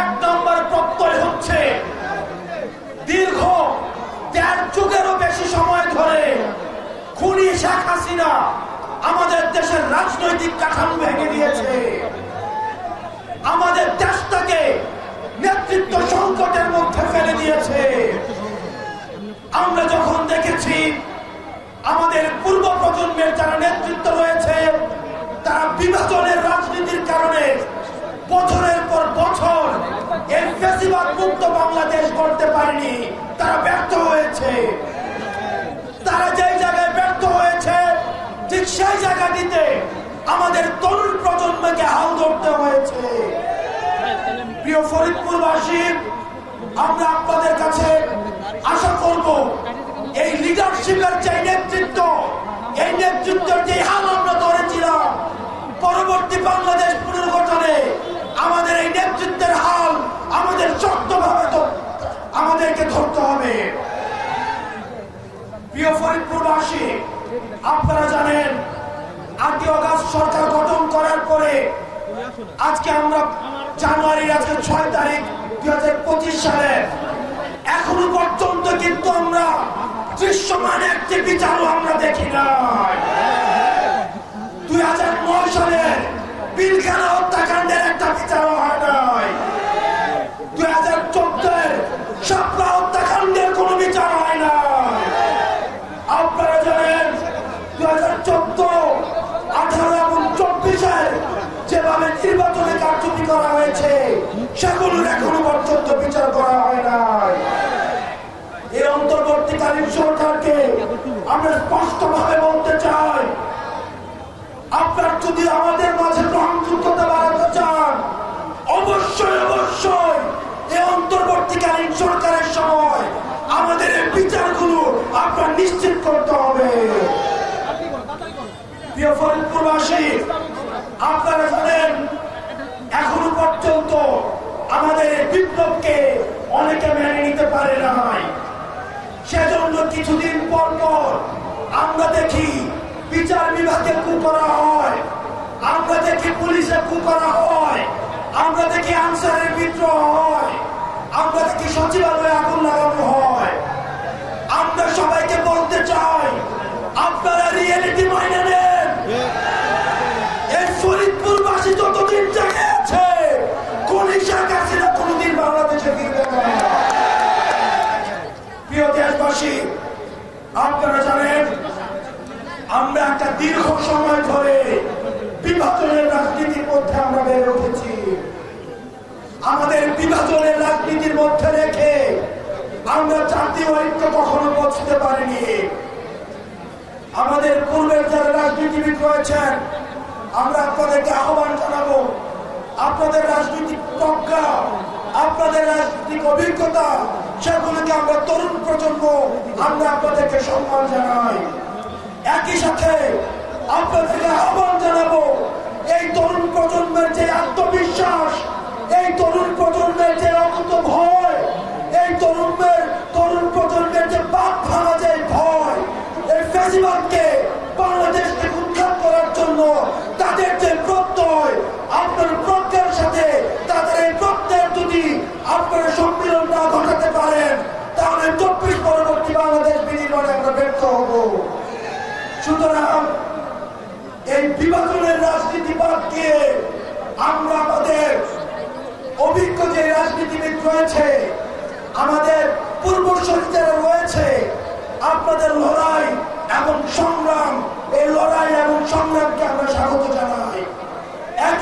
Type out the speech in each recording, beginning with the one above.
এক নম্বর প্রত্যয় হচ্ছে দীর্ঘ দেড় যুগেরও বেশি সময় ধরে খুনি শেখ হাসিনা আমাদের দেশের রাজনৈতিক কাঠামো ভেঙে দিয়েছে। আমাদের দেশটাকে নেতৃত্ব সংকটের মধ্যে ফেলে দিয়েছে। আমরা যখন দেখেছি আমাদের পূর্ব প্রজন্মের যারা নেতৃত্ব রয়েছে, তারা বিভাজনের রাজনীতির কারণে বছরের বছর ফেসিবাদ বাংলাদেশ করতে পারেনি। তারা ব্যর্থ হয়েছে। তারা যেই জায়গায় ব্যর্থ হয়েছে, ঠিক সেই জায়গাটিতে আমাদের তরুণ প্রজন্মকে হাল ধরতে হয়েছে। প্রিয় ফরিদপুরবাসী, আমরা আপনাদের কাছে আশা করব, এই লিডারশিপের যে নেতৃত্ব, এই নেতৃত্বের যে হাল আমরা ধরেছিলাম, পরবর্তী বাংলাদেশ পুনর্গঠনে আমাদের এই নেতৃত্বের হাল আমাদের শক্তভাবে ধর- আমাদেরকে ধরতে হবে প্রিয় ফরিদপুরবাসী আপনারা জানেন সরকার গঠন করার পরে আজকে আমরা জানুয়ারির আজকে ছয় তারিখ দুই হাজার পঁচিশ সালে এখনও পর্যন্ত কিন্তু আমরা দৃশ্যমান একটি বিচারও আমরা দেখি নাই। দুই হাজার নয় সালে পিলখানা হত্যাকাণ্ডের একটা বিচারও হয় নাই। সরকারকে আমরা স্পষ্ট ভাবে বলতে চাই, আপনার যদি আমাদের মাঝে গ্রহণযোগ্যতা বাড়াতে চান, অবশ্যই অবশ্যই এই অন্তর্বর্তীকালীন সরকারের সময় আমাদের এই বিচারগুলো আপনার নিশ্চিত করতে হবে। প্রিয় ফরিদপুরবাসী, আপনারা জানেন, এখনও পর্যন্ত আমাদের বিপ্লবকে অনেকে মেনে নিতে পারে নাই। কিছুদিন পর পর আমরা দেখি বিচার বিভাগে কু করা হয়। আমরা দেখি পুলিশে কু করা হয়। আমরা দেখি আনসারের বিদ্রোহ হয়। আমরা দেখি সচিবালয়ে আগুন লাগানো একটা দীর্ঘ সময় ধরে বিভাজনের রাজনীতির মধ্যে আমরা বেড়ে উঠেছি। আমাদের বিভাজনের রাজনীতির মধ্যে রেখে আমরা জাতীয় ঐক্য কখনো পৌঁছতে পারিনি। আমাদের পূর্বের যারা রাজনীতিবিদ রয়েছেন, আমরা আপনাদেরকে আহ্বান জানাব, আপনাদের রাজনৈতিক প্রজ্ঞা, আপনাদের রাজনৈতিক অভিজ্ঞতা, সেগুলোকে আমরা তরুণ প্রজন্ম, আমরা আপনাদেরকে সম্মান জানাই। একই সাথে আপনাদেরকে আহ্বান জানাব এই তরুণ প্রজন্মের যে আত্মবিশ্বাস এই তরুণ প্রজন্মের যে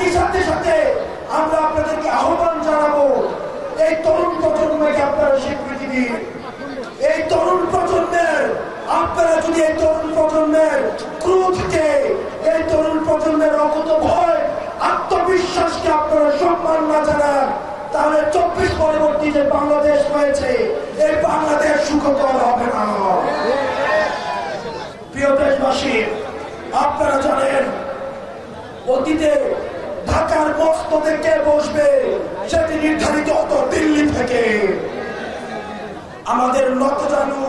একই সাথে সাথে আমরা আপনাদেরকে আহ্বান জানাব, এই তরুণ প্রজন্মকে আপনারা স্বীকৃতি দিন। এই তরুণ প্রজন্মের, আপনারা যদি এই তরুণ প্রজন্মের ক্রোধকে এই তরুণ প্রজন্মের অকুত ভয়, আত্মবিশ্বাসকে আপনারা সম্মান না জানান, তাহলে চব্বিশ পরবর্তী যে বাংলাদেশ হয়েছে, এই বাংলাদেশ সুখকর হবে না। প্রিয় দেশবাসী, আপনারা জানেন, অতীতে ঢাকার মস্ততে কে বসবে? সেটি নির্ধারিত হতো দিল্লি থেকে। আমাদের লতজানু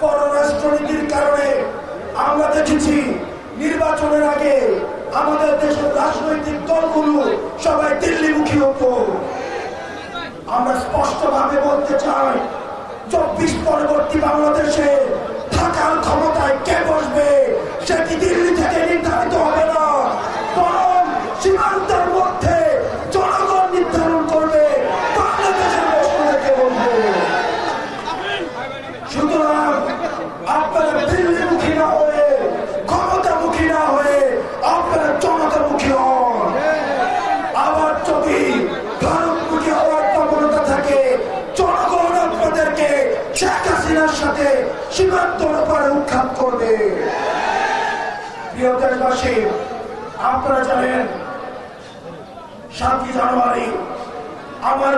পররাষ্ট্রনীতির কারণে আমরা দেখেছি, নির্বাচনের আগে আমাদের দেশের রাজনৈতিক দলগুলো সবাই দিল্লিমুখী হতো। আমরা স্পষ্টভাবে বলতে চাই, চব্বিশ পরবর্তী বাংলাদেশে থাকার ক্ষমতায় কে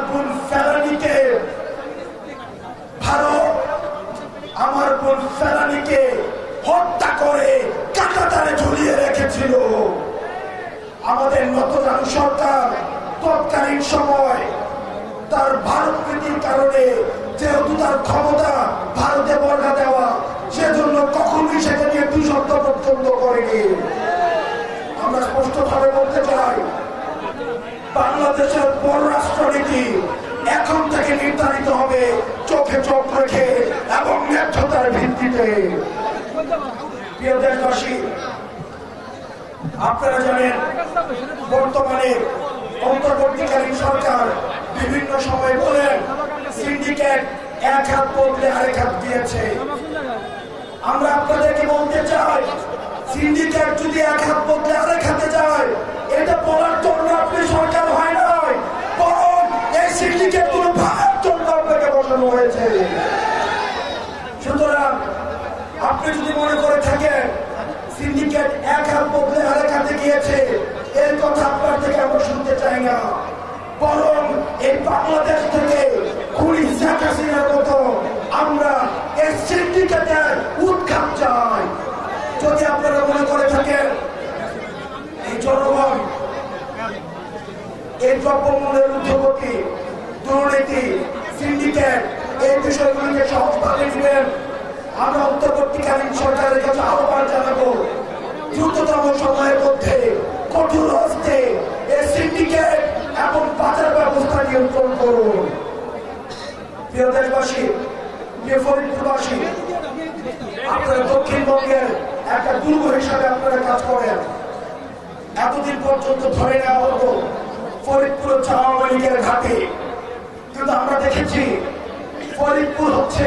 আমার বোন ফেরানিকে। ভারত আমার বোন ফেরানিকে হত্যা করে কাটাতারে ঝুলিয়ে রেখেছিল। আমাদের নতজানু সরকার তৎকালীন সময় তার ভারত প্রীতির কারণে যেহেতু তার ক্ষমতা ভারতে বর্গা দেওয়া, সেজন্য কখনোই সেটা নিয়ে দুই শব্দ পর্যন্ত করেনি। আমরা স্পষ্টভাবে বলতে চাই বাংলাদেশের পররাষ্ট্রনীতি এখন থেকে নির্ধারিত হবে চোখে চোখ রেখে এবং ন্যায্যতার ভিত্তিতে। প্রিয় দেশবাসী, আপনারা জানেন, বর্তমানে অন্তর্বর্তীকালীন সরকার বিভিন্ন সময় বলেন, সিন্ডিকেট এক হাত বদলে আরেক হাত দিয়েছে। আমরা আপনাদেরকে বলতে চাই, সিন্ডিকেট যদি এক হাত বদলে আরেক হাতে যায়, এটা বলার জন্য আপনি সরকার গিয়েছে। এর কথা আপনার থেকে আমরা শুনতে চাই না। বরং এই বাংলাদেশ থেকে খুনি শেখ হাসিনার মতো আমরা এই সিন্ডিকেটের উৎখাত চাই। যদি আপনারা মনে করে থাকেন, এই জনগণ, এই দ্রব্যমূল্যের ঊর্ধ্বগতি দুর্নীতি সিন্ডিকেট এই বিষয়গুলিকে সহজভাবে নেবেন। আমরা অন্তর্বর্তীকালীন সরকারের কাছে আহ্বান জানাব দ্রুততম সময়ের মধ্যে কঠোর হস্তে এই সিন্ডিকেট এবং বাজার ব্যবস্থা নিয়ন্ত্রণ করুন প্রিয় দেশবাসী প্রিয় ফরিদপুরবাসী আপনারা দক্ষিণবঙ্গের একটা দুর্গ হিসাবে আপনারা কাজ করেন। এতদিন পর্যন্ত ধরে নেওয়া হতো ফরিদপুর হচ্ছে আওয়ামী লীগের ঘাটে। কিন্তু আমরা দেখেছি ফরিদপুর হচ্ছে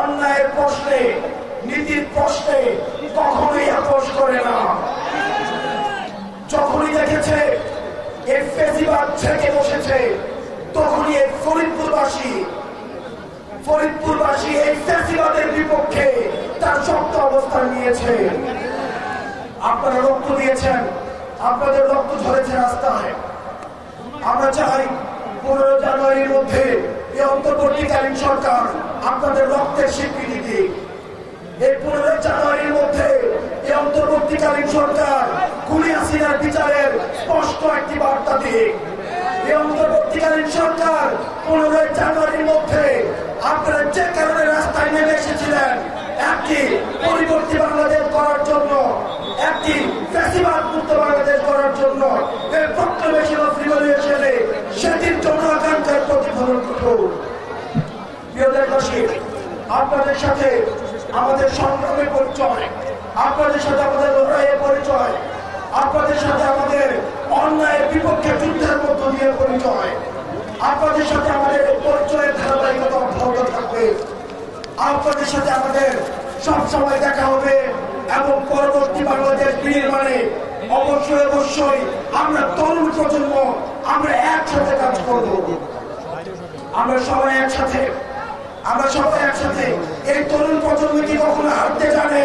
অন্যায়ের প্রশ্নে, নীতির প্রশ্নে কখনোই আপোষ করে না। যখনই দেখেছে এর ফেসিবাদ ছেকে বসেছে অবস্থান নিয়েছে। আপনারা রক্ত দিয়েছেন, আপনাদের রক্ত ঝরেছে রাস্তায়। আমরা চাই পনেরো জানুয়ারির মধ্যে এই অন্তর্বর্তীকালীন সরকার আপনাদের রক্তের স্বীকৃতি দিক। এই পনেরো জানুয়ারির মধ্যে এই অন্তর্বর্তীকালীন সরকার খুনি হাসিনার বিচারের স্পষ্ট একটি বার্তা দিক। এই অন্তর্বর্তীকালীন সরকার পনেরোই জানুয়ারির মধ্যে আপনারা যে কারণে রাস্তায় নেমে এসেছিলেন একটি পরিবর্তী বাংলাদেশ করার জন্য, একটি ফ্যাসিবাদ মুক্ত বাংলাদেশ করার জন্য এই প্রক্লেমেশন রিভলিউশনে সেটির জন্য আকাঙ্ক্ষার প্রতিফলন করুন প্রিয় দেশবাসী, আপনাদের সাথে আমাদের সংগ্রামের পরিচয়, আপনাদের সাথে আমাদের লড়াইয়ের পরিচয়, আপনাদের সাথে আমাদের অন্যায়ের বিপক্ষে যুদ্ধের মধ্য দিয়ে পরিচয়, আপনাদের সাথে আমাদের পরিচয়ের ধারাবাহিকতা আপনাদের সাথে আমাদের সব সময় দেখা হবে এবং পরবর্তী বাংলাদেশ নির্মাণে অবশ্যই অবশ্যই আমরা তরুণ প্রজন্ম, আমরা একসাথে কাজ করব। আমরা সবাই একসাথে, আমরা সবাই একসাথে। এই তরুণ প্রজন্ম কি কখনো হারতে জানে?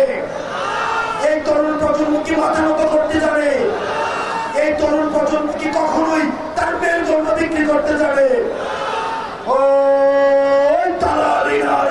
এই তরুণ প্রজন্ম কি মাথা নত করতে জানে? এই তরুণ প্রজন্ম কি কখনোই তার মেরুদণ্ড বিক্রি করতে জানে? ও